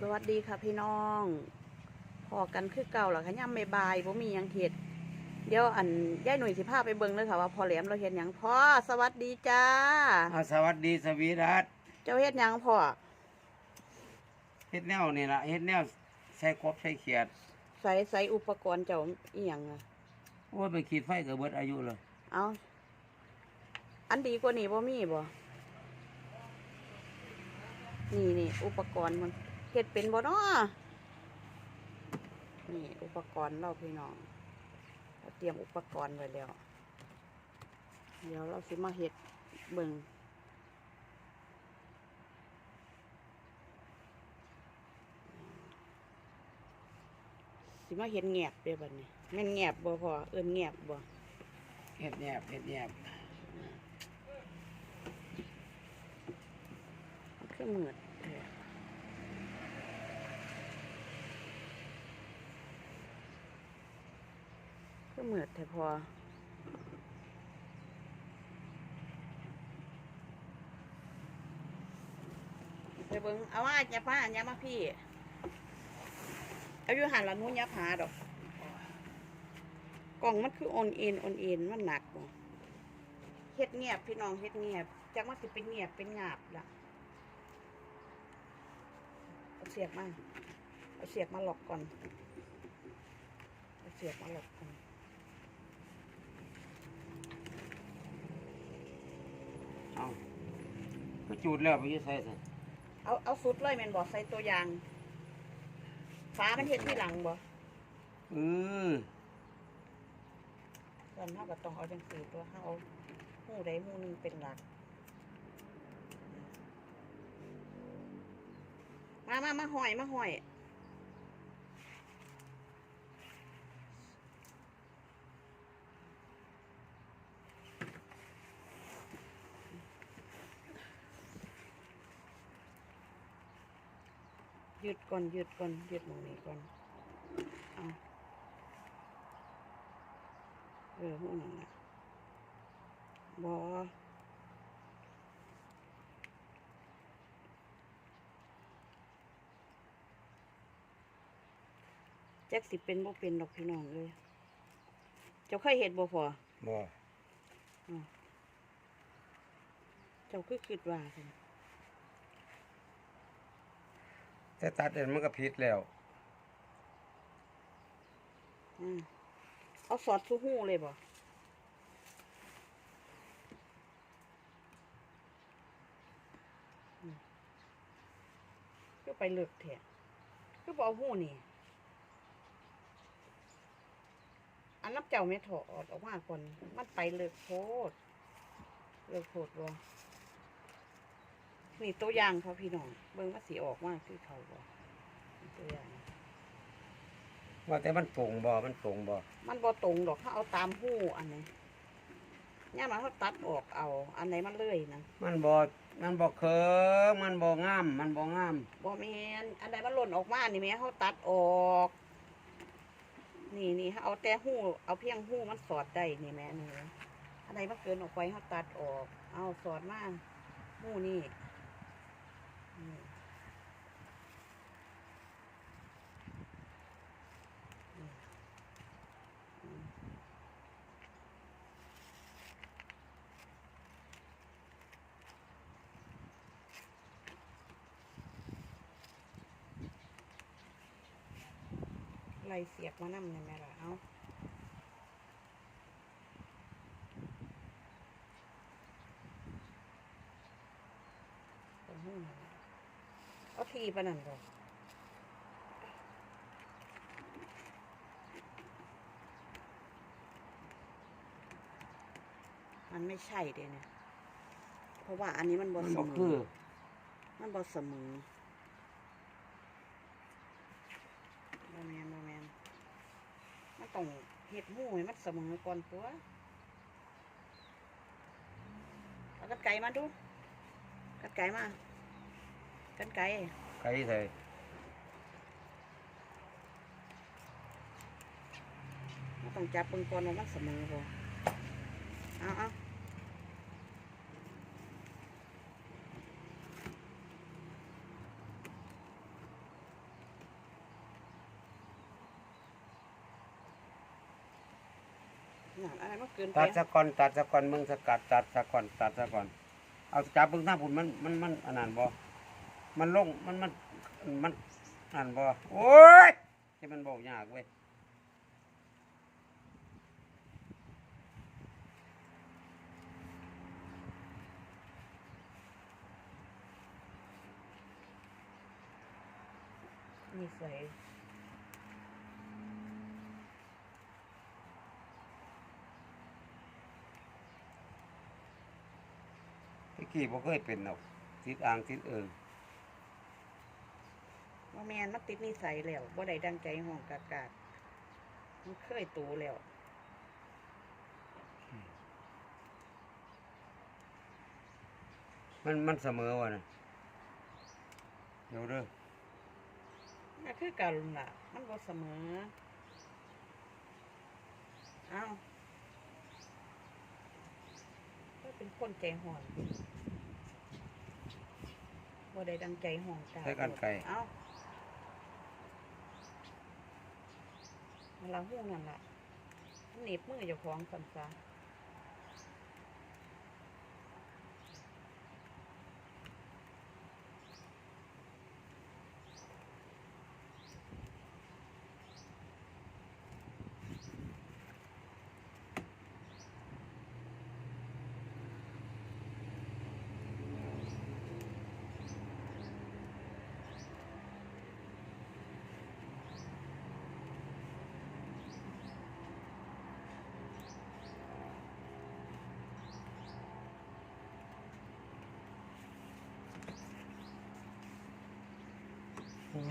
สวัสดีค่ะพี่น้องพอกันคือเก่าเหรอคะย่ำไม่บายผมมีหยังเห็ดเดี๋ยวอันย่ายหนุ่ยสิพาไปเบิ่งเลยค่ะว่าพอแหลมเราเห็ดหยังพ่อสวัสดีจ้าอ่าสวัสดีสวีรัตเจ้าเห็ดหยังพ่อเฮ็ดแนวนี่ล่ะเฮ็ดแนวใส่กบใส่เขียดใส่ใส่อุปกรณ์เจ้าอีหยังอะโอ้ยไปขีดไฟก็เบิดอายุเลยเอาอันดีกว่านี้บ่มีบ่นี่นี่อุปกรณ์มัน เห็ดเป็นบ่เนาะนี่อุปกรณ์เราพี่น้องเราเตรียมอุปกรณ์ไว้แล้ว เดี๋ยวเราสิมาเห็ดเบิ่งสิมาเห็ดแงบเด้อบัดนี้แม่นแงบบ่พอเอิ้นแงบบ่เฮ็ดแนบเฮ็ดแนบเครื่องมืด แท้เครื่อดแต่พอ ไปเบิ้งเอาว่าอย่าป้าอย่ามาพี่ เอาอยู่หันละนู้นอย่าพาดอกกล่องมันคือออนเอ็นออนเอ็นมันหนักบ่เฮ็ดเงียบพี่น้องเฮ็ดเงียบจักมันสิเป็นเงียบเป็นงาบล่ะเอาเสียบมาเอาเสียบมาหลอกก่อนเอาเสียบมาหลอกก่อน เอาก็จูดแล้วไปอยี่ใส่ซะเอาเอาสุดเลยแมนบอกใส่ตัวอยางฟ้ามันเห็ดที่หลังบ่เออตอนเท่ากับต้องเอาจังสีตัวเท่าเอาหูใดหูหนึงเป็นหลัก มามามาหอยมาหอย ยุดก่อนหยุดก่อนหยุดตรงนี้ก่อนเอาเออหูนั่นน่ะบอแจ็คสิเป็นบ่เป็นดอกพี่น้องเลยเจ้าเคยเห็นบ่พอบ่เจ้าคือคิดว่าสิ แต่ตัดเองมันก็ผิดแล้ว อืมเอาสอดทุหูเลยบ่อืมก็ไปเลือกแทนก็บอกหูนี่ อันนับเจ้าไม่ถอดออกมาก่อน มันไปเลือกโพดเลือกโพดบ่ นี่ตัวอย่างเขาพี่น้องเบิ่งว่าสีออกมาคือเขาบ่นี่ตัวอย่าง ว่าแต่มันตรงบ่ มันตรงบ่ มันบ่ตรงดอกเขาเอาตามหูอันนี้เนี่ยมันเขาตัดออกเอา อันไหนมันเลื่อยนะมันบ่ มันบ่เคิงมันบ่งาม มันบ่งาม บ่แมนอันไหนมันหล่นออกมานี่แม่เขาตัดออก นี่นี่เขาเอาแต่หูเอาเพียงหูมันสอดได้นี่แม่นี่อันไหนมันเกินออกไปเขาตัดออก เอาสอดมาหูนี่นี่นี่อืม ไรเสียบมานำเนี่ยแม่ล่ะ เอ้าหูนั่นล่ะ เอาทีปะนั่นบ่มันไม่ใช่เด้เนี่ย เพราะว่าอันนี้มันบมันเสบ่มคืออมันบเสมอโมแมนโมแมนมันต้องเห็ดหมูให้มันเสมอก่อนตัวเอากันไก่มาดูกันไก่มากันไก่ cái thì nó còn chạp bưng con nó mất sầm mờ rồi à à อะไรมันเกินไปตัดสะก่อนตัดสะก่อนมึงสกัดตัดสะก่อนตัดสะก่อนเอาจับปึงท่าผุนมันมันมันอันนั้นบ่ มันลงมันมันมันอันบ่โอ้ยที่มันบอกยากเว้ยนี่ใส่ตะกี้บ่เคยเป็นดอกติดอ่างติดเอิง ว่าแมนมันติดนิสัยแล้วบ่ได้ดังใจห้องกากาดมันเคยตูแล้วมันมันเสมอวะนะเดี๋ยวเด้อนั่นคือการล่ะ มันบ่เสมอ เอ้าก็เป็นคนใจห่อนบ่ได้ดังใจห้องกาดใช้กันไกล เอ้า ลังหูนั่นแหละเน็บมือเจ้าของสัมซา โอ้ย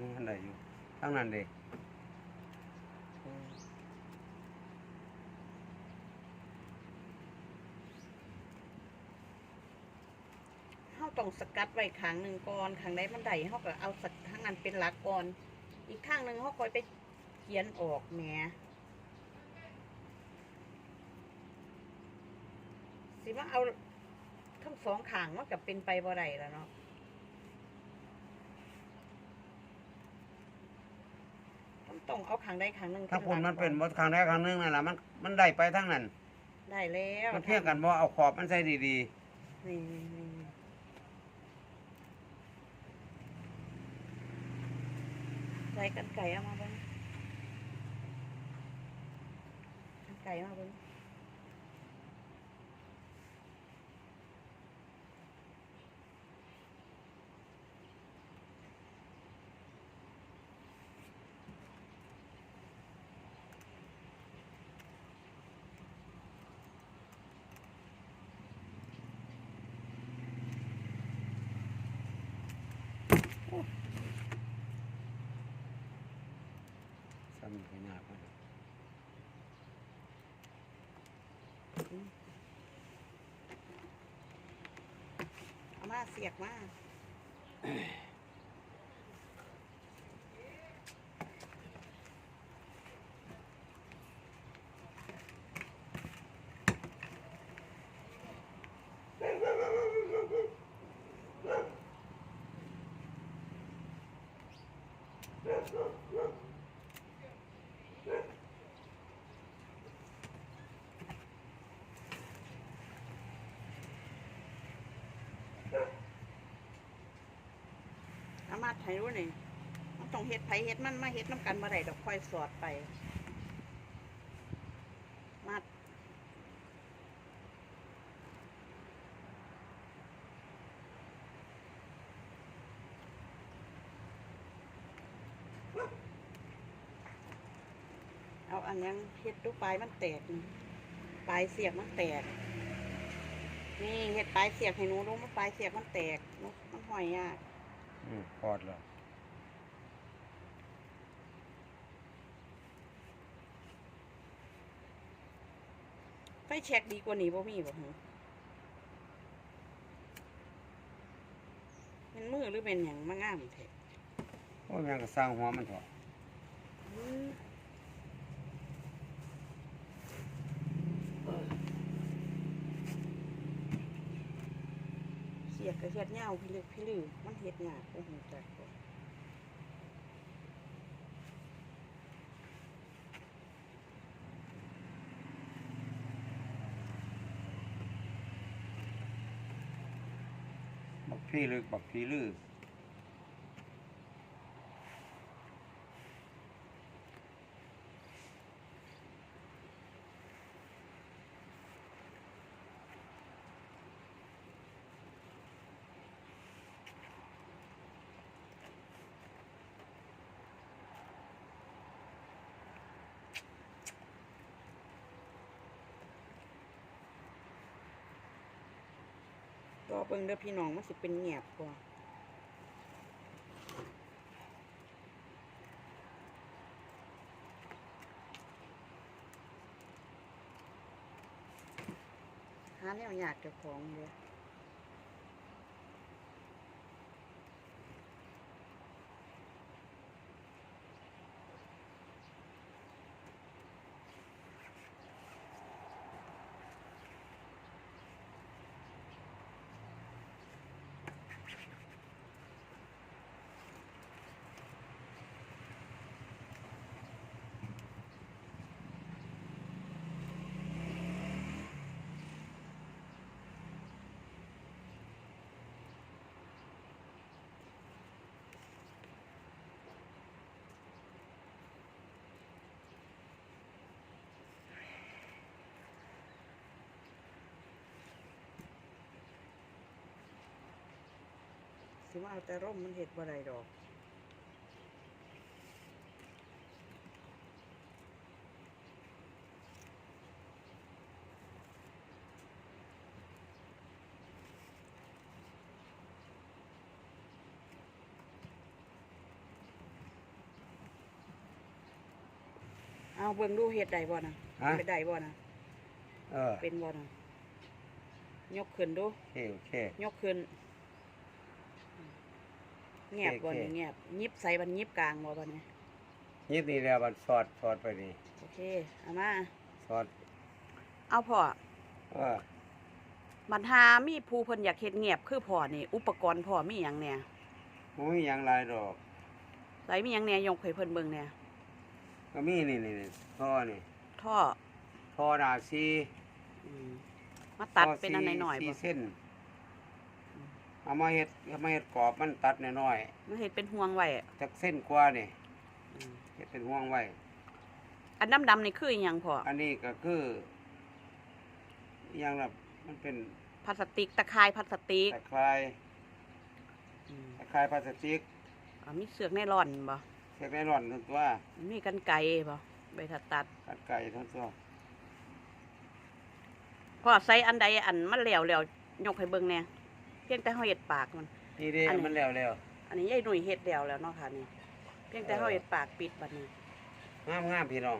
ยังอันใดอยู่ทั้งนั้นเด้เฮาต้องสกัดไว้ข้างหนึ่งก่อนข้างใดมันได้เฮาก็เอาสักข้งนั้นเป็นหลักก่อน อีกข้างหนึ่งเฮาคอยไปเขียนออกแหม สิว่าเอาทั้งสองข้างมันก็เป็นไปบ่ได้แล้วเนาะต้องต้องเอาข้างใดข้างหนึ่งถ้าหคุณลักมันเป็นก่อบ่ทางใดทางหนึงนั่นล่ะมันมันได้ไปทั้งนั้น ได้แล้วมันเพียงกันบ่เอาขอบมันใส่ดีนี่นี่นี่ใส่กันไก่เอามาเบ้างกันไก่เอามาเบ้าง ๆซ้ำนี่ก็ยากมาก เอามาเสียกมาเอามาไทยรู้นี่มันต้องเฮ็ดไผเฮ็ดมันมาเฮ็ดน้ำกันมาได้ดอกค่อยสอดไปมาเอาอันยังเฮ็ดดูปลายมันแตกนี่ปลายเสียกมันแตก นี่เฮ็ดปลายเสียกให้หนูดูมันปลายเสียกมันแตก มันห้อยยาก อืมพอดแล้วไฟแช็กดีกว่านี้บ่มีบ่ฮะเป็นมือหรือเป็นหยังมางามแท้โอ้ยยังก็สร้างหัวมันเถอะ อืมสี เรี ยกก็เฮ็ดยาวพี่ลึกพี่ลือมันเฮ็ดยากบ่ฮู้จักบ่บักพี่ลึกบักพี่ลือ ก็เบิ่งเด้อพี่น้องมันสิเป็นแงบกว่าหาแนวยากเจ้าของเด้อ สิว่าเอาแต่ร่มมันเห็ดบ่ได้ดอกเอาเบิ่งดูเห็ดได้บ่นะฮะ เป็นได้บ่นะเออเป็นบ่นะยกขึ้นดู โอเคโอเค ยกขึ้น แงบบ่โอเคนี่แงบยิบใส่บันยิบกลางบ่บันนี้ยิบนี่แล้วมันสอดสอดไปนี่โอเคเอามาสอด เอาพ่อเออบันทามีผู้เพิ่นอยากเฮ็ดเงียบคือพ่อนี่ อุปกรณ์พ่อมีหยังเนี่ยบ่มีหยังหลายดอกใส่มีหยังเนี่ยยกให้เพิ่นเบิ่งเนี่ยก็มีนี่นี่นี่ท่อนี่ท่อท่อหนาซีอืมมาตัดท่เป็นอันหน่อยๆสี่บ่เส้น เอามาเฮ็ดเอามาเฮ็ดกรอบมันตัดน้อยมันเฮ็ดเป็นห่วงไว้ๆจักเส้นกว่านี่อืมเฮ็ดเป็นห่วงไว้ อันดำๆนี่คืออิหยังพ่ออันนี้ก็คืออหย่างละมันเป็นพลาสติกตะข่ายพลาสติกตะไคร้อืมตะไคร้พลาสติกอ่ามีเสือกไนลอนบ่เช็คไนลอนทั้งตัวมีกันไกรบ่ใบถัดตัดกัดไก่ทั้งตัวพ่อใส่อันใดอันมันแล้วแล้วยกให้เบิ่งแหน่ เพียงแต่เฮาเฮ็ดปากมัน นี่เด้อันนี้ มันแล้วแล้วอันนี้ยายหนุ่ยเฮ็ดแล้วแล้วเนาะค่ะนี่เพียงแต่เออเฮาเฮ็ดปากปิดบัดนี้งามงามพี่น้อง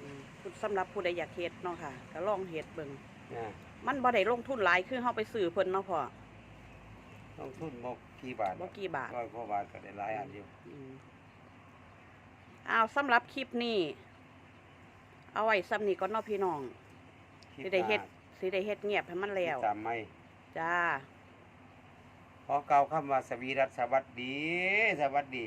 อืมสำหรับผู้ใดอยากเฮ็ดเนาะค่ะก็ลองเฮ็ดเบิ่งนะมันบ่ได้ลงทุนหลายคือเฮาไปซื้อเพิ่นเนาะพ่อต้องทุนบอกกี่บาทบ่กี่บาท ร้อยกว่าบาทก็ได้หลายอันอยู่อืมอ้าวสำหรับคลิปนี้ เอาไว้ซ้ำนี้ก่อนเนาะพี่น้อง สิได้เฮ็ดสิได้เฮ็ดเงียบให้มันแล้แล้วจำไหม จ้า ขอเกล่าวคำว่าสวีรัตสวัสดี สวัสดี